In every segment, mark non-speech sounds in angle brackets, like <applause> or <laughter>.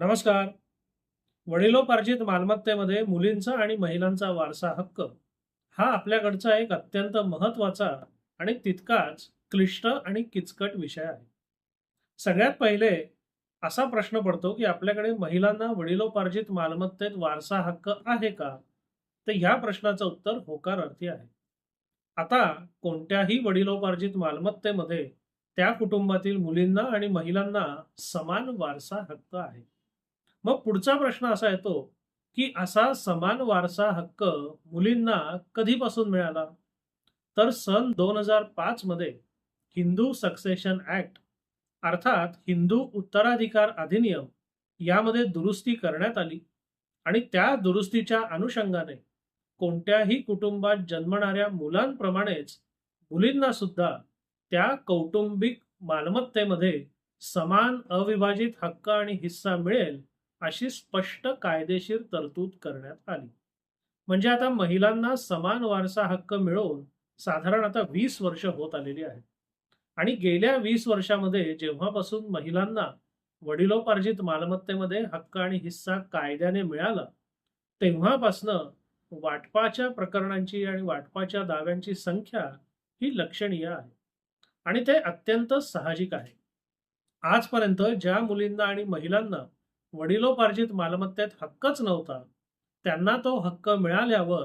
नमस्कार. वडिलोपार्जित मालमत्तेमध्ये मुलींचा आणि महिलांचा वारसा हक्क हा आपल्याकडचा एक अत्यंत महत्त्वाचा आणि तितकाच क्लिष्ट आणि किचकट विषय आहे. सगळ्यात पहिले असा प्रश्न पडतो की आपल्याकडे महिलांना वडिलोपार्जित मालमत्तेत वारसा हक्क आहे का? तर ह्या प्रश्नाचं उत्तर होकार अर्थी आहे. आता कोणत्याही वडिलोपार्जित मालमत्तेमध्ये त्या कुटुंबातील मुलींना आणि महिलांना समान वारसा हक्क आहे. मग पुढचा प्रश्न असा येतो की असा समान वारसा हक्क मुलींना कधीपासून मिळाला? तर सन दोन हजार पाच मध्ये हिंदू सक्सेशन ऍक्ट अर्थात हिंदू उत्तराधिकार अधिनियम यामध्ये दुरुस्ती करण्यात आली. आणि त्या दुरुस्तीच्या अनुषंगाने कोणत्याही कुटुंबात जन्मणाऱ्या मुलांप्रमाणेच मुलींना सुद्धा त्या कौटुंबिक मालमत्तेमध्ये समान अविभाजित हक्क आणि हिस्सा मिळेल अशी स्पष्ट कायदेशीर तरतूद करण्यात आली. म्हणजे आता महिलांना समान वारसा हक्क मिळवून साधारण आता वीस वर्ष होत आलेली आहेत. आणि गेल्या वीस वर्षामध्ये जेव्हापासून महिलांना वडिलोपार्जित मालमत्तेमध्ये हक्क आणि हिस्सा कायद्याने मिळाला तेव्हापासनं वाटपाच्या प्रकरणांची आणि वाटपाच्या दाव्यांची संख्या ही लक्षणीय आहे. आणि ते अत्यंत साहजिक आहे. आजपर्यंत ज्या मुलींना आणि महिलांना वडिलोपार्जित मालमत्तेत हक्कच नव्हता. त्यांना तो हक्क मिळाल्यावर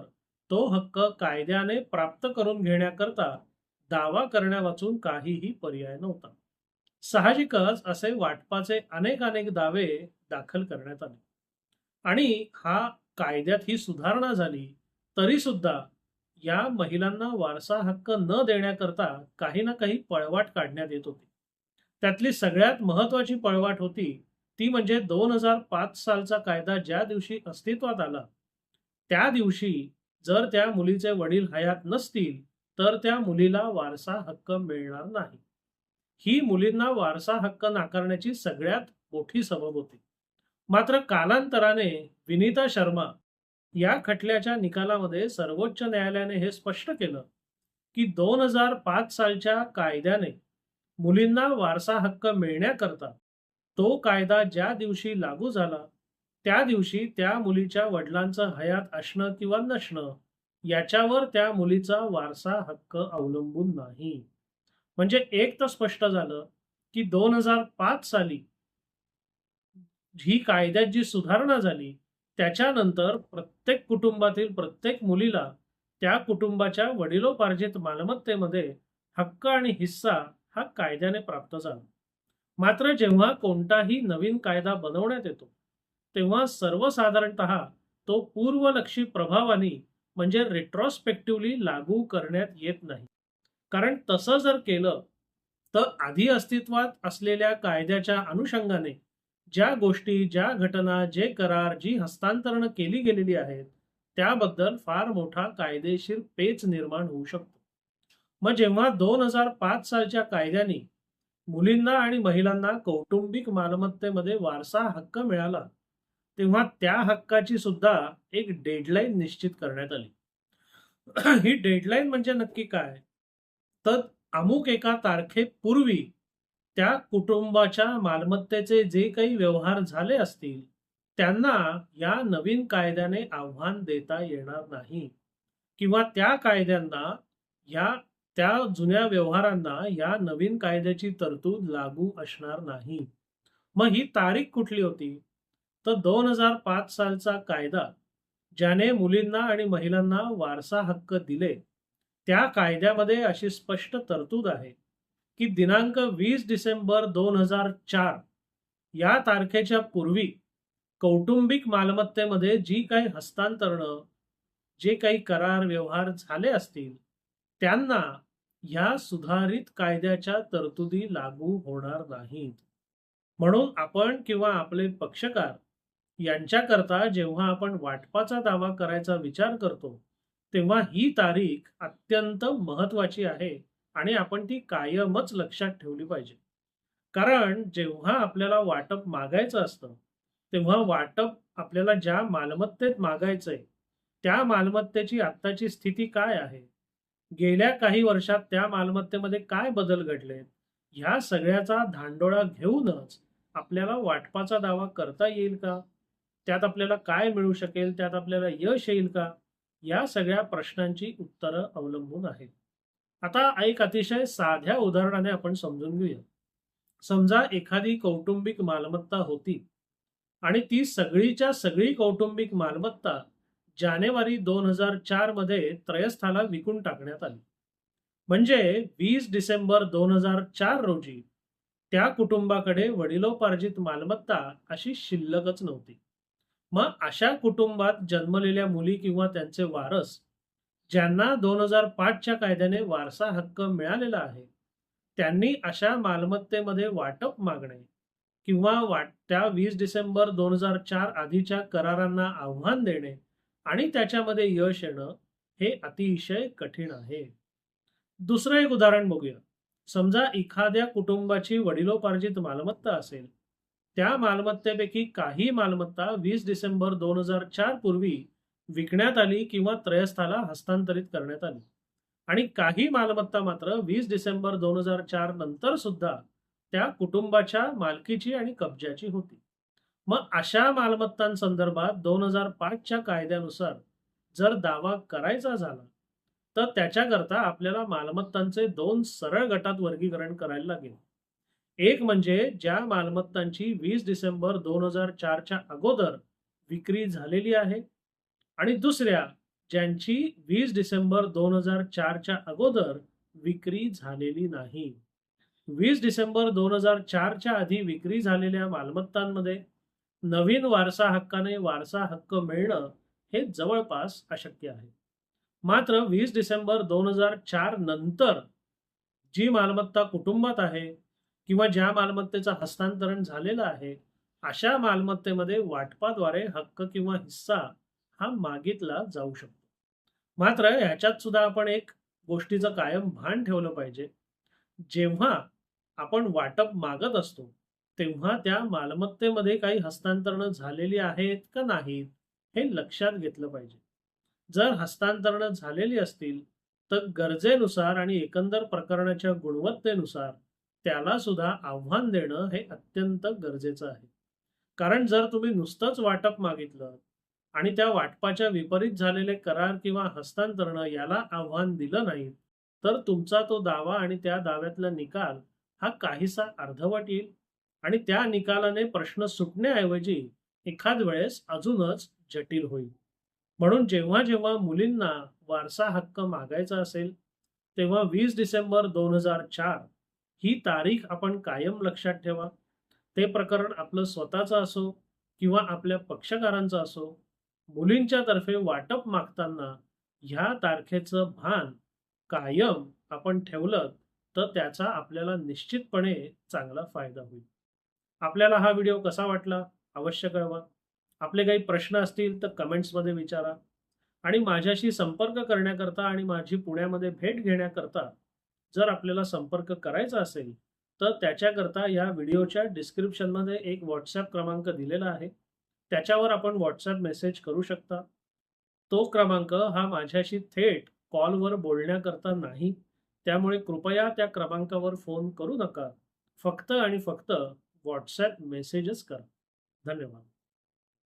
तो हक्क कायद्याने प्राप्त करून घेण्याकरता दावा करण्यावाचून काहीही पर्याय नव्हता. साहजिकच असे वाटपाचे अनेक अनेक दावे दाखल करण्यात आले. आणि हा कायद्यात ही सुधारणा झाली तरी सुद्धा या महिलांना वारसा हक्क न देण्याकरता काही ना काही पळवाट काढण्यात येत होती. त्यातली सगळ्यात महत्वाची पळवाट होती ती म्हणजे दोन हजार पाच सालचा कायदा ज्या दिवशी अस्तित्वात आला त्या दिवशी जर त्या मुलीचे वडील हयात नसतील तर त्या मुलीला वारसा हक्क मिळणार नाही. ही मुलींना वारसा हक्क नाकारण्याची सगळ्यात मोठी सबब होती. मात्र कालांतराने विनीता शर्मा या खटल्याच्या निकालामध्ये सर्वोच्च न्यायालयाने हे स्पष्ट केलं की दोन हजार पाच सालच्या कायद्याने मुलींना वारसा हक्क मिळण्याकरता तो कायदा ज्या दिवशी लागू झाला त्या दिवशी त्या मुलीच्या वडिलांचं हयात असणं किंवा नसणं याच्यावर त्या मुलीचा वारसा हक्क अवलंबून नाही. म्हणजे एक तर स्पष्ट झालं की दोन हजार पाच साली ही कायद्यात जी सुधारणा झाली त्याच्यानंतर प्रत्येक कुटुंबातील प्रत्येक मुलीला त्या कुटुंबाच्या वडिलोपार्जित मालमत्तेमध्ये हक्क आणि हिस्सा हा कायद्याने प्राप्त झाला. मात्र जेव्हा कोणताही नवीन कायदा बनवण्यात येतो तेव्हा सर्वसाधारणत तो पूर्वलक्षी प्रभावाने म्हणजे रेट्रॉस्पेक्टिव्हली लागू करण्यात येत नाही. कारण तसं जर केलं तर आधी अस्तित्वात असलेल्या कायद्याच्या अनुषंगाने ज्या गोष्टी ज्या घटना जे करार जी हस्तांतरण केली गेलेली आहेत त्याबद्दल फार मोठा कायदेशीर पेच निर्माण होऊ शकतो. मग जेव्हा दोन हजार पाच सालच्या कायद्याने मुलींना आणि महिलांना कौटुंबिक मालमत्तेमध्ये वारसा हक्क मिळाला तेव्हा त्या हक्काची सुद्धा एक डेडलाईन निश्चित करण्यात आली. <clears throat> ही डेडलाईन म्हणजे नक्की काय? तर अमुक एका तारखेपूर्वी त्या कुटुंबाच्या मालमत्तेचे जे काही व्यवहार झाले असतील त्यांना या नवीन कायद्याने आव्हान देता येणार नाही. किंवा त्या कायद्यांना या त्या जुन्या व्यवहारांना या नवीन कायद्याची तरतूद लागू असणार नाही. मग ही तारीख कुठली होती? तर दोन हजार पाच सालचा कायदा ज्याने मुलींना आणि महिलांना वारसा हक्क दिले त्या कायद्यामध्ये अशी स्पष्ट तरतूद आहे की दिनांक वीस डिसेंबर दोन हजार चार या तारखेच्या पूर्वी कौटुंबिक मालमत्तेमध्ये जी काही हस्तांतरणं जे काही करार व्यवहार झाले असतील त्यांना ह्या सुधारित कायद्याच्या तरतुदी लागू होणार नाहीत. म्हणून आपण किंवा आपले पक्षकार यांच्याकरता जेव्हा आपण वाटपाचा दावा करायचा विचार करतो तेव्हा ही तारीख अत्यंत महत्वाची आहे आणि आपण ती कायमच लक्षात ठेवली पाहिजे. कारण जेव्हा आपल्याला वाटप मागायचं असतं तेव्हा वाटप आपल्याला ज्या मालमत्तेत मागायचंय त्या मालमत्तेची आत्ताची स्थिती काय आहे? गेल्या काही वर्षात त्या मालमत्तेमध्ये काय बदल घडलेत ह्या सगळ्याचा धांडोळा घेऊनच आपल्याला वाटपाचा दावा करता येईल का? त्यात आपल्याला काय मिळू शकेल? त्यात आपल्याला यश येईल का? या सगळ्या प्रश्नांची उत्तरं अवलंबून आहेत. आता एक अतिशय साध्या उदाहरणाने आपण समजून घेऊया. समजा एखादी कौटुंबिक मालमत्ता होती आणि ती सगळीच्या सगळी कौटुंबिक मालमत्ता जानेवारी दोन हजार चारमध्ये त्रयस्थाला विकून टाकण्यात आली. म्हणजे वीस डिसेंबर दोन हजार चार रोजी त्या कुटुंबाकडे वडिलोपार्जित मालमत्ता अशी शिल्लकच नव्हती. मग अशा कुटुंबात जन्मलेल्या मुली किंवा त्यांचे वारस ज्यांना दोन हजार पाचच्या कायद्याने वारसा हक्क मिळालेला आहे त्यांनी अशा मालमत्तेमध्ये वाटप मागणे किंवा वाट त्या वीस डिसेंबर दोन हजार चार आधीच्या करारांना आव्हान देणे आणि त्याच्यामध्ये यश येणं हे अतिशय कठीण आहे. दुसरं एक उदाहरण बघूया. समजा एखाद्या कुटुंबाची वडिलोपार्जित मालमत्ता असेल. त्या मालमत्तेपैकी काही मालमत्ता वीस डिसेंबर दोन हजार चार पूर्वी विकण्यात आली किंवा त्रयस्थाला हस्तांतरित करण्यात आली. आणि काही मालमत्ता मात्र वीस डिसेंबर दोन हजार चार नंतर सुद्धा त्या कुटुंबाच्या मालकीची आणि कब्जाची होती. मग अशा मालमत्तांसंदर्भात दोन हजार पाचच्या कायद्यानुसार जर दावा करायचा झाला तर त्याच्याकरता आपल्याला मालमत्तांचे दोन सरळ गटात वर्गीकरण करायला लागेल. एक म्हणजे ज्या मालमत्तांची वीस डिसेंबर दोन हजार चारच्या अगोदर विक्री झालेली आहे आणि दुसऱ्या ज्यांची वीस डिसेंबर दोन हजार चारच्या अगोदर विक्री झालेली नाही. वीस डिसेंबर दोन हजार चारच्या आधी विक्री झालेल्या मालमत्तांमध्ये नवीन वारसा हक्काने वारसा हक्क मिळणं हे जवळपास अशक्य आहे. मात्र वीस डिसेंबर दोन हजार चार नंतर जी मालमत्ता कुटुंबात आहे किंवा ज्या मालमत्तेचं हस्तांतरण झालेलं आहे अशा मालमत्तेमध्ये वाटपाद्वारे हक्क किंवा हिस्सा हा मागितला जाऊ शकतो. मात्र ह्याच्यात सुद्धा आपण एक गोष्टीचं कायम भान ठेवलं पाहिजे. जेव्हा आपण वाटप मागत असतो तेव्हा त्या मालमत्तेमध्ये काही हस्तांतरण झालेली आहेत का नाहीत हे लक्षात घेतलं पाहिजे. जर हस्तांतरण झालेली असतील तर गरजेनुसार आणि एकंदर प्रकरणाच्या गुणवत्तेनुसार त्याला सुद्धा आव्हान देणं हे अत्यंत गरजेचं आहे. कारण जर तुम्ही नुसतंच वाटप मागितलं आणि त्या वाटपाच्या विपरीत झालेले करार किंवा हस्तांतरण याला आव्हान दिलं नाही तर तुमचा तो दावा आणि त्या दाव्यातला निकाल हा काहीसा अर्धवट येईल. आणि त्या निकालाने प्रश्न सुटण्याऐवजी एखाद वेळेस अजूनच जटिल होईल. म्हणून जेव्हा जेव्हा मुलींना वारसा हक्क मागायचा असेल तेव्हा वीस डिसेंबर दोन हजार चार ही तारीख आपण कायम लक्षात ठेवा. ते प्रकरण आपलं स्वतःचं असो किंवा आपल्या पक्षकारांचं असो मुलींच्या तर्फे वाटप मागताना ह्या तारखेचं भान कायम आपण ठेवलं तर त्याचा आपल्याला निश्चितपणे चांगला फायदा होईल. आपल्याला हा व्हिडिओ कसा वाटला? अवश्य कळवा. आपले काही प्रश्न असतील तर कमेंट्समध्ये विचारा. आणि माझ्याशी संपर्क करण्याकरता आणि माझी पुण्यामध्ये भेट घेण्याकरता जर आपल्याला संपर्क करायचा असेल तर त्याच्याकरता या व्हिडिओच्या डिस्क्रिप्शनमध्ये एक व्हॉट्सॲप क्रमांक दिलेला आहे. त्याच्यावर आपण व्हॉट्सॲप मेसेज करू शकता. तो क्रमांक हा माझ्याशी थेट कॉलवर बोलण्याकरता नाही. त्यामुळे कृपया त्या क्रमांकावर फोन करू नका. फक्त आणि फक्त व्हॉट्सॲप मेसेजच करा. धन्यवाद.